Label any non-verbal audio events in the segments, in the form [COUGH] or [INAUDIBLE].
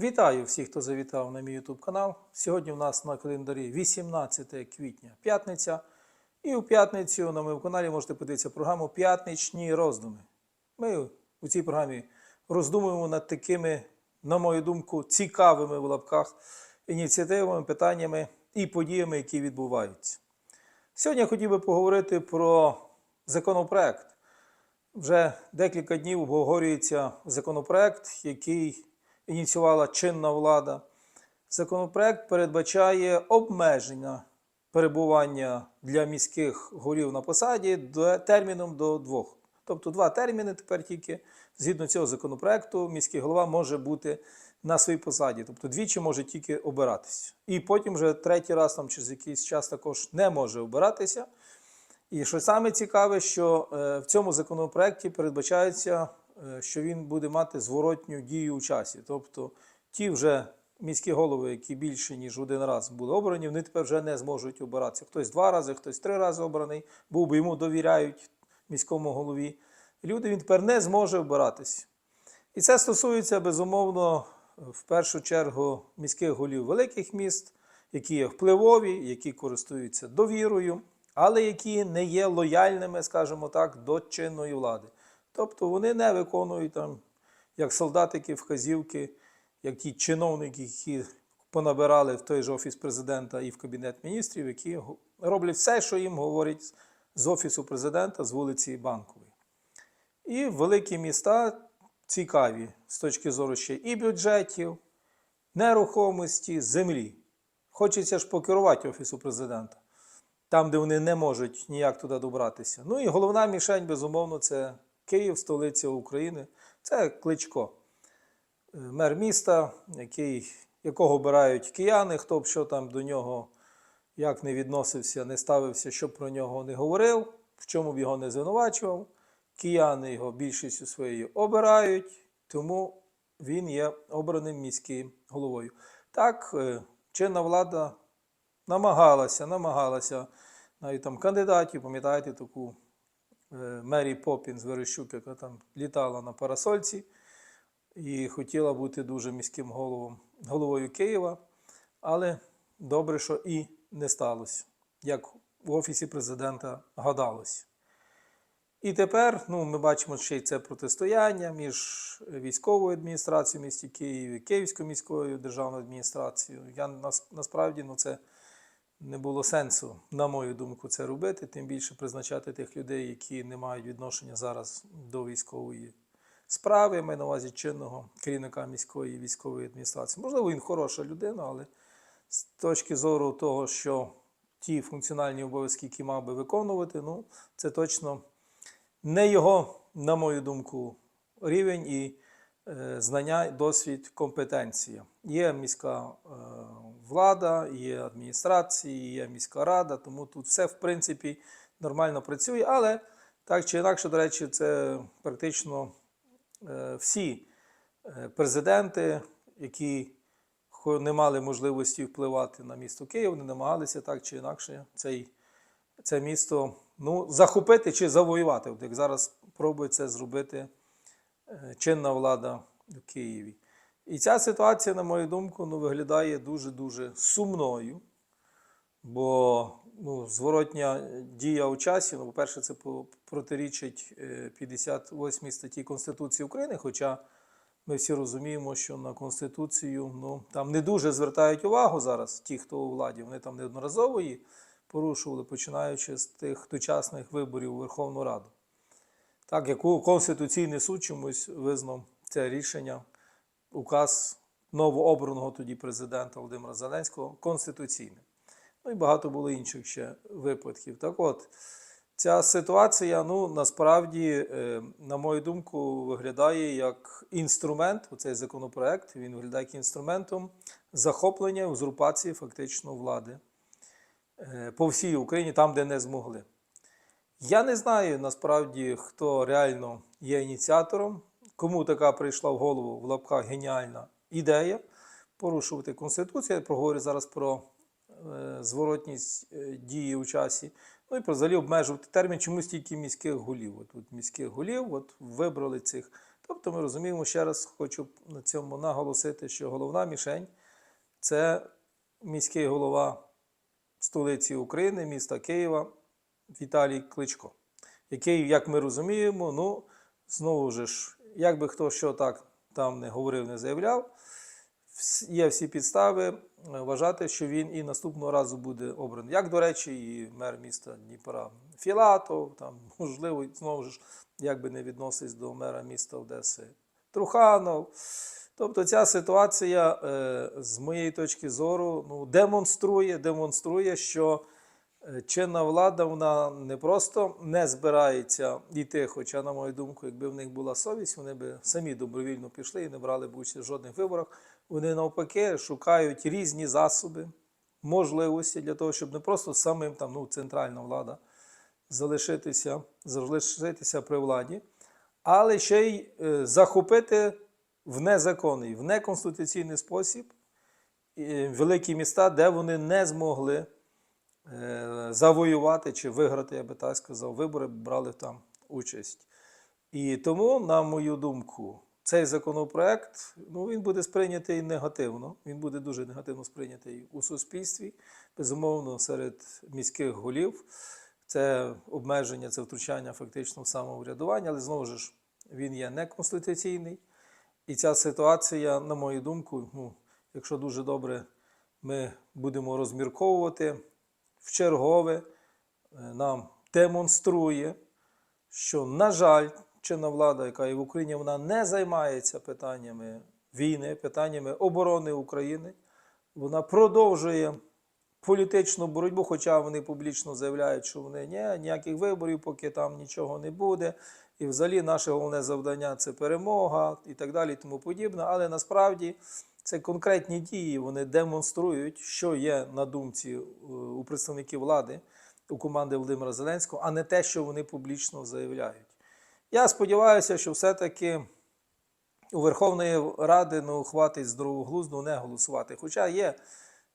Вітаю всіх, хто завітав на мій YouTube канал. Сьогодні у нас на календарі 18 квітня, п'ятниця. І у п'ятницю на моєму каналі можете подивитися програму П'ятничні роздуми. Ми у цій програмі роздумуємо над такими, на мою думку, цікавими в лапках ініціативами, питаннями і подіями, які відбуваються. Сьогодні я хотів би поговорити про законопроект. Вже декілька днів обговорюється законопроект, який ініціювала чинна влада. Законопроект передбачає обмеження перебування для міських голів на посаді терміном до двох. Тобто два терміни тепер тільки згідно цього законопроекту міський голова може бути на своїй посаді. Тобто двічі може тільки обиратися. І потім вже третій раз там через якийсь час також не може обиратися. І що саме цікаве, що е, в цьому законопроекті передбачається, що він буде мати зворотню дію у часі. Тобто ті вже міські голови, які більше ніж один раз були обрані, вони тепер вже не зможуть обиратися. Хтось два рази, хтось три рази обраний, був би йому довіряють міському голові. Люди він тепер не зможе обиратися. І це стосується безумовно в першу чергу міських голів великих міст, які є впливові, які користуються довірою, але які не є лояльними, скажімо так, до чинної влади. Тобто вони не виконують там, як солдатики, вказівки, як ті чиновники, які понабирали в той же офіс президента і в кабінет міністрів, які роблять все, що їм говорять з офісу президента, з вулиці Банкової. І великі міста цікаві з точки зору ще і бюджетів, нерухомості, землі. Хочеться ж покерувати Офісу президента, там, де вони не можуть ніяк туди добратися. Ну і головна мішень, безумовно, це Київ, столиця України. Це Кличко, Е, мер міста, який, якого обирають кияни, хто б що там до нього як не відносився, не ставився, що про нього не говорив, в чому б його не звинувачував. Кияни його більшістю своєю обирають, тому він є обраним міським головою. Так, е, чинна влада намагалася, намагалася навіть там кандидатів, пам'ятаєте таку Мері Поппін з Верещук, яка там літала на парасольці і хотіла бути дуже міським головом, головою Києва, але добре, що і не сталося, як в Офісі президента гадалось. І тепер ну, ми бачимо ще й це протистояння між військовою адміністрацією в місті Києві, Київською міською державною адміністрацією. Я нас- насправді ну, це не було сенсу, на мою думку, це робити, тим більше призначати тих людей, які не мають відношення зараз до військової справи, я маю на увазі чинного керівника міської військової адміністрації. Можливо, він хороша людина, але з точки зору того, що ті функціональні обов'язки, які мав би виконувати, ну, це точно не його, на мою думку, рівень і е, знання, досвід, компетенція. Є міська е, влада, є адміністрації, є міська рада, тому тут все, в принципі, нормально працює, але так чи інакше, до речі, це практично е, всі е, президенти, які не мали можливості впливати на місто Київ, не намагалися так чи інакше цей це місто ну, захопити чи завоювати, от як зараз пробує це зробити е, чинна влада в Києві. І ця ситуація, на мою думку, ну, виглядає дуже-дуже сумною, бо ну, зворотня дія у часі, ну, по-перше, це протирічить е, 58 статті Конституції України, хоча ми всі розуміємо, що на Конституцію ну, там не дуже звертають увагу зараз ті, хто у владі. Вони там неодноразово її порушували, починаючи з тих дочасних виборів у Верховну Раду. Так, яку Конституційний суд чомусь визнав це рішення, указ новообраного тоді президента Володимира Зеленського конституційним. Ну і багато було інших ще випадків. Так от, ця ситуація, ну, насправді, е, на мою думку, виглядає як інструмент, оцей законопроект, він виглядає як інструментом захоплення, узурпації фактично влади е, по всій Україні, там, де не змогли. Я не знаю насправді, хто реально є ініціатором, кому така прийшла в голову в лапках геніальна ідея порушувати Конституцію. Я проговорю зараз про е, зворотність е, дії у часі. Ну і взагалі обмежувати термін чомусь тільки міських голів. От, от міських голів от, вибрали цих. Тобто ми розуміємо, ще раз хочу на цьому наголосити, що головна мішень це міський голова столиці України, міста Києва Віталій Кличко, який, як ми розуміємо, ну, знову ж, як би хто що так там не говорив, не заявляв, є всі підстави е, вважати, що він і наступного разу буде обраний. Як, до речі, і мер міста Дніпра Філатов, там, [LAUGHS] можливо, знову ж, як би не відносись до мера міста Одеси Труханов. Тобто ця ситуація, е, з моєї точки зору, ну, демонструє, демонструє, що чинна влада вона не просто не збирається йти, хоча, на мою думку, якби в них була совість, вони би самі добровільно пішли і не брали б участь в жодних виборах. Вони навпаки шукають різні засоби, можливості для того, щоб не просто самим там, ну, центральна влада залишитися, залишитися при владі, але ще й е, захопити в незаконний, в неконституційний спосіб е, великі міста, де вони не змогли е, завоювати чи виграти, я би так сказав, вибори, брали там участь. І тому, на мою думку, цей законопроект ну, він буде сприйнятий негативно. Він буде дуже негативно сприйнятий у суспільстві, безумовно, серед міських голів. Це обмеження, це втручання фактично в самоврядування, але знову ж він є неконституційний. І ця ситуація, на мою думку, ну, якщо дуже добре ми будемо розмірковувати, в чергове е, нам демонструє, що, на жаль, чинна влада, яка є в Україні, вона не займається питаннями війни, питаннями оборони України. Вона продовжує політичну боротьбу, хоча вони публічно заявляють, що вони ні, ніяких виборів, поки там нічого не буде. І взагалі наше головне завдання це перемога і так далі, і тому подібне. Але насправді це конкретні дії, вони демонструють, що є на думці е, у представників влади, у команди Володимира Зеленського, а не те, що вони публічно заявляють. Я сподіваюся, що все-таки у Верховної Ради ну, хватить здорового глузду не голосувати. Хоча є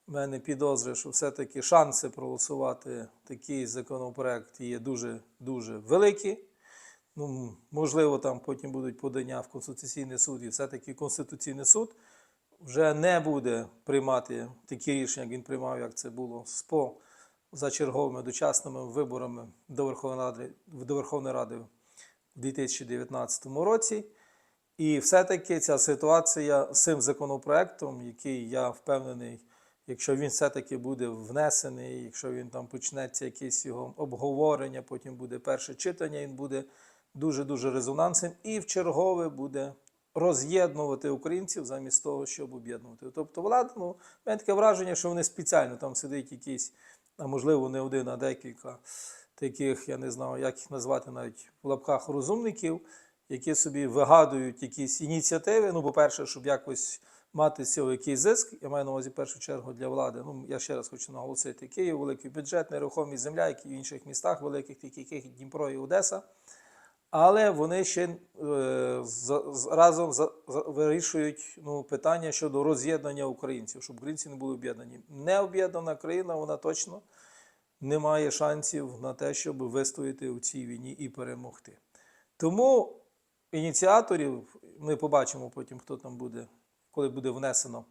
в мене підозри, що все-таки шанси проголосувати такий законопроект є дуже дуже великі. Ну, можливо, там потім будуть подання в Конституційний суд, і все-таки Конституційний суд вже не буде приймати такі рішення, як він приймав, як це було з по зачерговими дочасними виборами до Верховної Ради, до Верховної Ради в 2019 році. І все-таки ця ситуація з цим законопроектом, який я впевнений, якщо він все-таки буде внесений, якщо він там почнеться якесь його обговорення, потім буде перше читання, він буде дуже-дуже резонансним і в чергове буде роз'єднувати українців замість того, щоб об'єднувати. Тобто влада, ну, мене таке враження, що вони спеціально там сидить якийсь, а можливо, не один, а декілька таких, я не знаю, як їх назвати навіть в лапках розумників, які собі вигадують якісь ініціативи. Ну, по-перше, щоб якось мати з цього якийсь зиск. Я маю на увазі в першу чергу для влади. Ну, я ще раз хочу наголосити: Київ, великий бюджет, нерухомість земля, як і в інших містах, великих, таких як Дніпро і Одеса. Але вони ще е, разом вирішують ну, питання щодо роз'єднання українців, щоб українці не були об'єднані. Необ'єднана країна, вона точно не має шансів на те, щоб вистояти у цій війні і перемогти. Тому ініціаторів ми побачимо потім, хто там буде, коли буде внесено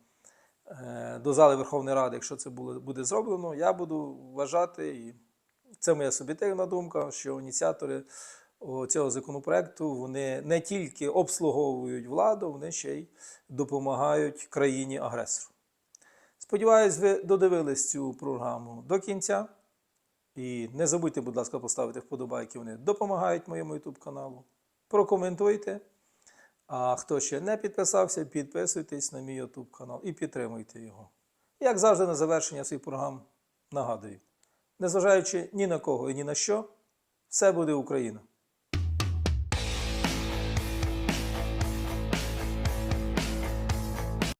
е, до зали Верховної Ради, якщо це буде зроблено, я буду вважати, і це моя суб'єктивна думка, що ініціатори цього законопроекту вони не тільки обслуговують владу, вони ще й допомагають країні-агресору. Сподіваюсь, ви додивились цю програму до кінця. І не забудьте, будь ласка, поставити вподобайки. Вони допомагають моєму YouTube каналу. Прокоментуйте. А хто ще не підписався, підписуйтесь на мій YouTube канал і підтримуйте його. Як завжди, на завершення своїх програм нагадую: незважаючи ні на кого і ні на що, все буде Україна.